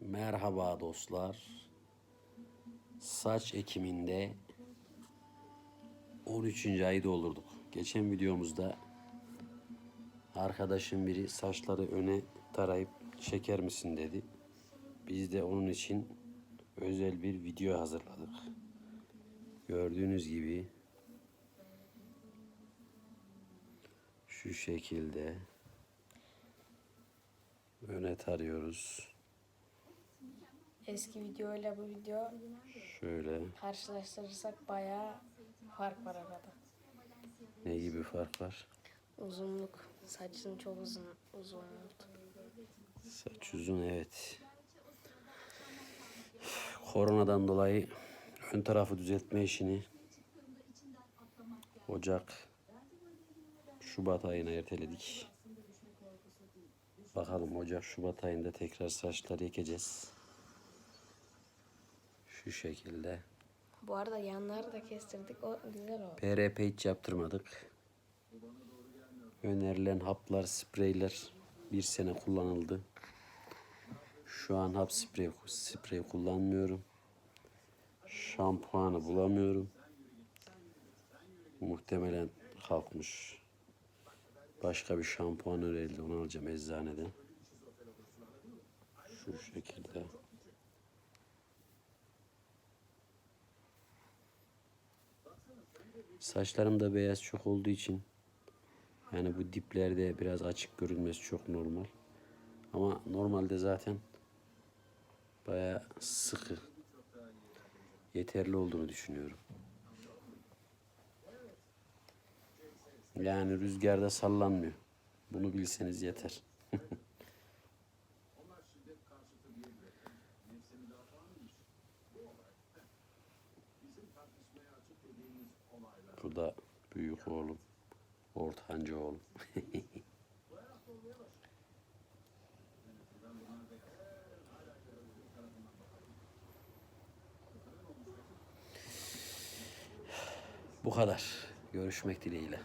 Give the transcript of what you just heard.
Merhaba dostlar. Saç ekiminde 13. ayı doldurduk. Geçen videomuzda arkadaşım biri saçları öne tarayıp çeker misin dedi. Biz de onun için özel bir video hazırladık. Gördüğünüz gibi şu şekilde öne tarıyoruz. Eski videoyla bu video Şöyle karşılaştırırsak bayağı fark var arada. ne gibi fark var? Uzunluk. Saçın çok uzun uzun oldu. Saç uzun evet. Koronadan dolayı ön tarafı düzeltme işini Ocak Şubat ayına erteledik. Bakalım Ocak Şubat ayında tekrar saçları ekeceğiz. Şu şekilde. Bu arada yanları da kestirdik. O güzel oldu. PRP hiç yaptırmadık. Önerilen haplar, spreyler bir sene kullanıldı. Şu an hap sprey, sprey kullanmıyorum. Şampuanı bulamıyorum. Muhtemelen kalkmış. Başka bir şampuan önerildi. Onu alacağım eczaneden. Şu şekilde. Saçlarım da beyaz çok olduğu için yani bu diplerde biraz açık görünmesi çok normal. Ama normalde zaten baya sıkı yeterli olduğunu düşünüyorum. Yani rüzgarda sallanmıyor. Bunu bilseniz yeter. Bu da büyük oğlum. Ortancı oğlum. Bu kadar. Görüşmek dileğiyle.